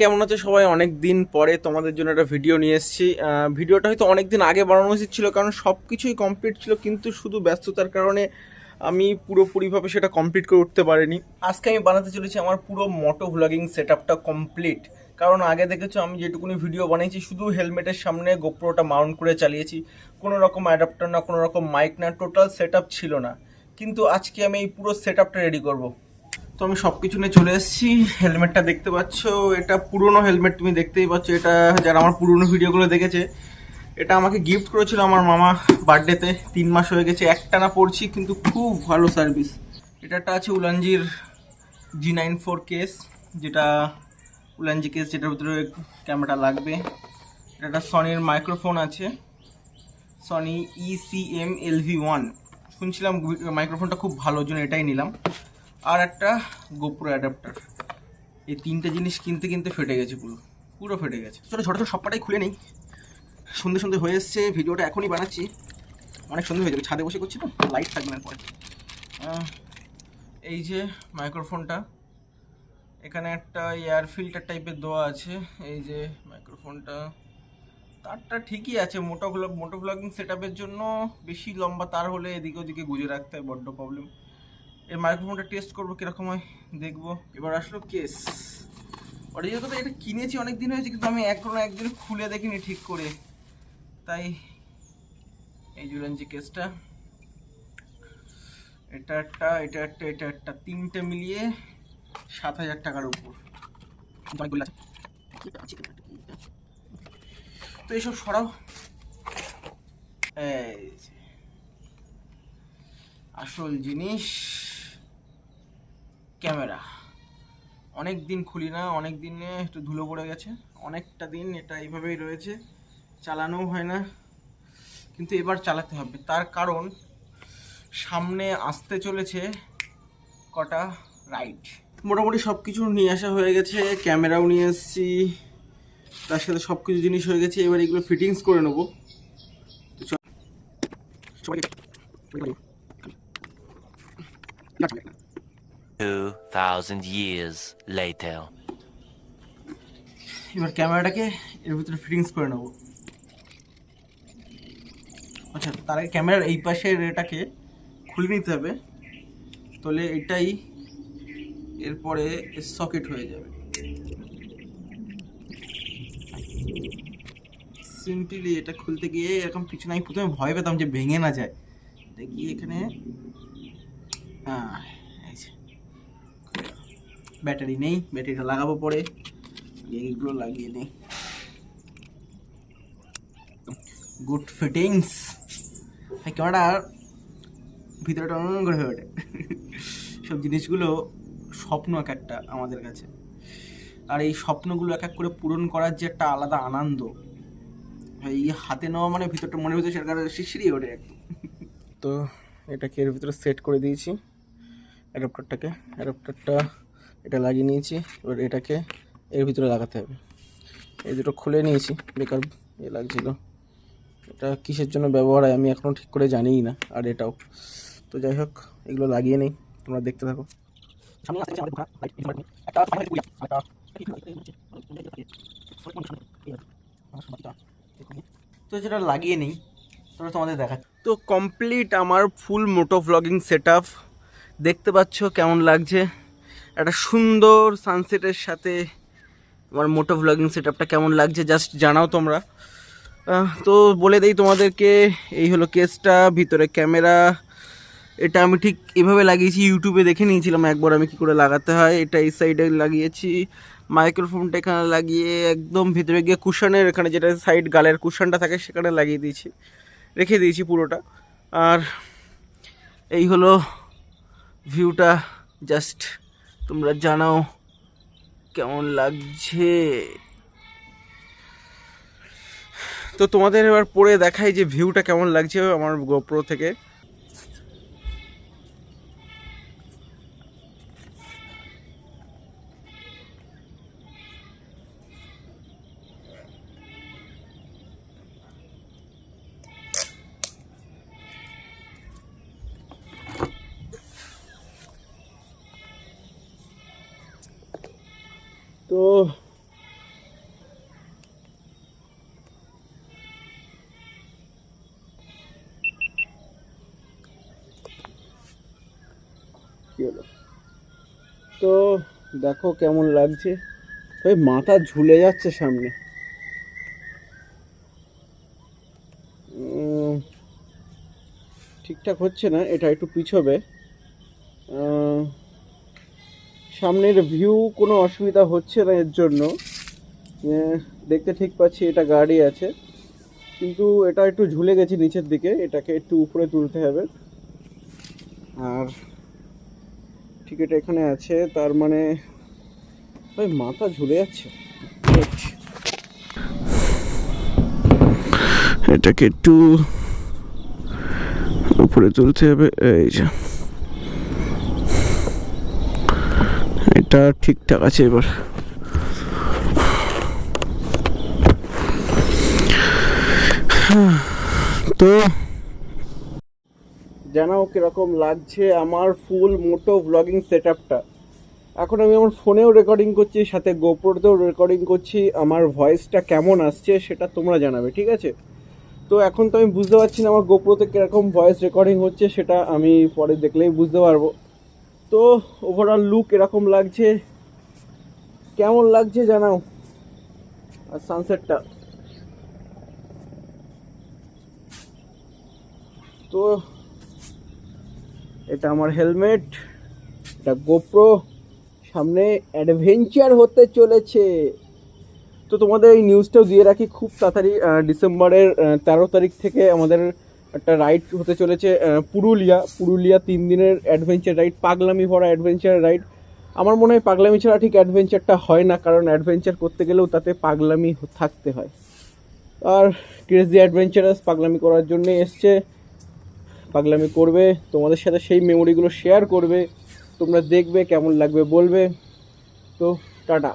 কেমন আছে সবাই? অনেক দিন পরে তোমাদের জন্য একটা ভিডিও নিয়ে এসেছি। ভিডিওটা হয়তো অনেক দিন আগে বানানো উচিত ছিল, কারণ সব কিছুই কমপ্লিট ছিল, কিন্তু শুধু ব্যস্ততার কারণে আমি পুরোপুরিভাবে সেটা কমপ্লিট করে উঠতে পারিনি। আজকে আমি বানাতে চলেছি আমার পুরো মোটো ভ্লগিং সেট আপটা কমপ্লিট কারণ আগে দেখেছ, আমি যেটুকুনি ভিডিও বানিয়েছি, শুধু হেলমেটের সামনে গোপ্রোটা মাউন্ট করে চালিয়েছি। কোনো রকম অ্যাডাপ্টার না, কোনো রকম মাইক না টোটাল সেট ছিল না। কিন্তু আজকে আমি এই পুরো সেট রেডি করব। তো আমি সব কিছু নিয়ে চলে এসেছি। হেলমেটটা দেখতে পাচ্ছ। এটা পুরনো হেলমেট, তুমি দেখতেই পাচ্ছ। এটা যারা আমার পুরনো ভিডিওগুলো দেখেছে, এটা আমাকে গিফট করেছিল আমার মামা বার্থডেতে তিন মাস হয়ে গেছে, একটানা পড়ছি কিন্তু খুব ভালো সার্ভিস এটা একটা আছে উলানজির জি নাইন ফোর কেস যেটা উলানজি কেস যেটার ভিতরে ক্যামেরাটা লাগবে। এটা সনির মাইক্রোফোন আছে। Sony E C M L V one শুনছিলাম মাইক্রোফোনটা খুব ভালো জন্য এটাই নিলাম। আর একটা গোপ্রো অ্যাডাপ্টার এই তিনটে জিনিস কিনতে কিনতে ফেটে গেছে পুরো পুরো ফেটে গেছে। চলো ছোটো ছোটো সবটাই খুলে নেই। সুন্দর সুন্দর হয়ে এসছে, ভিডিওটা এখনই বানাচ্ছি। অনেক সুন্দর হয়ে যাবে, ছাদে বসে করছি তো লাইট থাকবে না পরে। এই যে মাইক্রোফোনটা এখানে একটা এয়ার ফিল্টার টাইপের দেওয়া আছে। এই যে মাইক্রোফোনটা তারটা ঠিকই আছে। Moto vlog moto vlogging set জন্য বেশি লম্বা তার হলে এদিকে ওদিকে গুজে রাখতে হয়, বড্ড প্রবলেম এই মাইক্রোফোনটা টেস্ট করব, কীরকম হয়, দেখব। এবার আসলো কেস অরিজিনাল কথা, এটা কিনেছি অনেক দিন হয়েছে, কিন্তু আমি এখনও একদিন খুলে দেখিনি ঠিক করে। তাই, এই জুলেন যে কেসটা এটা একটা এটা একটা এটা একটা, তিনটে মিলিয়ে সাত হাজার টাকার উপর। তো এইসব সরাও। আসল জিনিস। ক্যামেরা। অনেক দিন খুলি না, অনেক দিনে একটু ধুলো পড়ে গেছে। অনেকটা দিন এটা এইভাবেই রয়েছে, চালানোও হয় না, কিন্তু এবার চালাতে হবে। তার কারণ, সামনে আসতে চলেছে কটা রাইড। মোটামুটি সব কিছু নিয়ে আসা হয়ে গেছে, ক্যামেরাও নিয়ে এসেছি, তার সাথে সব কিছু জিনিস হয়ে গেছে, এবার এগুলো ফিটিংস করে নেব। চল সবাইকে সবাইকে Two thousand years later. এবার ক্যামেরাটাকে এর ভিতরে ফিটিংস করে নেব। আচ্ছা তার আগে ক্যামেরার এই পাশের এটাকে খুলে নিতে হবে তাহলে এটাই এরপরে সকেট হয়ে যাবে। সিম্পলি এটা খুলতে গিয়ে এরকম পিছনে আমি প্রথমে ভয় পেতাম যে ভেঙে না যায়। দেখি এখানে আহ, এই যে ব্যাটারি নেই, ব্যাটারিটা লাগাবো পরে। এইগুলো লাগিয়ে নিই। গুড ফিটিংস ক্যামেরাটার ভিতরটা অন্য করে হয়ে ওঠে। সব জিনিসগুলো স্বপ্ন এক একটা আমাদের কাছে। আর এই স্বপ্নগুলো এক এক করে পূরণ করার যে একটা আলাদা আনন্দ, এই হাতে নেওয়া মানে ভিতরটা মনের ভিতরে সেটা শিশিরি ওঠে একদম। তো এটাকে এর ভিতরে সেট করে দিয়েছি। অ্যাডাপ্টারটাকে অ্যাডাপ্টারটা এটা লাগিয়ে নিয়েছি এবার এটাকে এর ভিতরে লাগাতে হবে। এই দুটো খুলে নিয়েছি বেকার এ লাগছিল। এটা কিসের জন্য ব্যবহার হয় আমি এখনও ঠিক করে জানিই না আর এটাও। তো যাই হোক এগুলো লাগিয়ে নেই তোমরা দেখতে থাকো। তো যেটা লাগিয়ে নেই তোমরা তোমাদের দেখা তো কমপ্লিট আমার ফুল মোটো ভ্লগিং সেট দেখতে পাচ্ছ কেমন লাগছে? একটা সুন্দর সানসেটের সাথে আমার মোটো ভ্লগিং সেট আপটা কেমন লাগছে জাস্ট জানাও তোমরা। তো বলে দেই তোমাদেরকে, এই হলো কেসটা ভিতরে ক্যামেরা এটা আমি ঠিক এভাবে লাগিয়েছি ইউটিউবে দেখে নিয়েছিলাম একবার আমি কি করে লাগাতে হয়। এটা এই সাইডে লাগিয়েছি মাইক্রোফোনটা এখানে লাগিয়ে, একদম ভিতরে গিয়ে কুশনের এখানে যেটা সাইড গালের কুশনটা থাকে সেখানে লাগিয়ে দিয়েছি, রেখে দিয়েছি পুরোটা। আর এই হলো ভিউটা জাস্ট তোমরা জানাও কেমন লাগছে। তো তোমাদের এবার পরে দেখাই যে ভিউটা কেমন লাগছে আমার গোপ্রো থেকে। তো তো দেখো কেমন লাগছে। ওই মাথা ঝুলে যাচ্ছে সামনে। ঠিকঠাক হচ্ছে না, এটা একটু পিছবে। সামনের ভিউ কোনো অসুবিধা হচ্ছে না এর জন্য। দেখতে ঠিক পাচ্ছি এটা গাড়ি আছে। কিন্তু এটা একটু ঝুলে গেছে নিচের দিকে, এটাকে একটু উপরে তুলতে হবে। আর ঠিক এটা এখানে আছে, তার মানে ভাই, মাথা ঝুলে যাচ্ছে। এটাকে একটু উপরে তুলতে হবে, এই যে। এটা ঠিকঠাক আছে এবার। তো জানাও কীরকম লাগছে আমার ফুল মোটো ব্লগিং সেট আপটা এখন আমি আমার ফোনেও রেকর্ডিং করছি, সাথে গোপ্রোতেও রেকর্ডিং করছি। আমার ভয়েসটা কেমন আসছে সেটা তোমরা জানাবে, ঠিক আছে? তো এখন তো আমি বুঝতে পারছি না আমার গোপ্রোতে কীরকম ভয়েস রেকর্ডিং হচ্ছে, সেটা আমি পরে দেখলেই বুঝতে পারব। তো ওভারঅল লুক এরকম লাগছে। কেমন লাগছে জানাও? আর সানসেটটা তো এটা আমার হেলমেট এটা গোপ্রো সামনে অ্যাডভেঞ্চার হতে চলেছে। তো তোমাদের এই নিউজটাও দিয়ে রাখি, খুব তাড়াতাড়ি ডিসেম্বরের তেরো তারিখ থেকে আমাদের একটা রাইড হতে চলেছে পুরুলিয়া। পুরুলিয়া তিন দিনের অ্যাডভেঞ্চার রাইড পাগলামি ভরা অ্যাডভেঞ্চার রাইড আমার মনে হয় পাগলামি ছাড়া ঠিক অ্যাডভেঞ্চারটা হয় না, কারণ অ্যাডভেঞ্চার করতে গেলেও তাতে পাগলামি থাকতে হয়। আর ক্রেজি অ্যাডভেঞ্চারাস পাগলামি করার জন্য এসছে। পাগলামি করবে, তোমাদের সাথে সেই মেমোরিগুলো শেয়ার করবে। তোমরা দেখবে, কেমন লাগবে বলবে। তো, টাটা।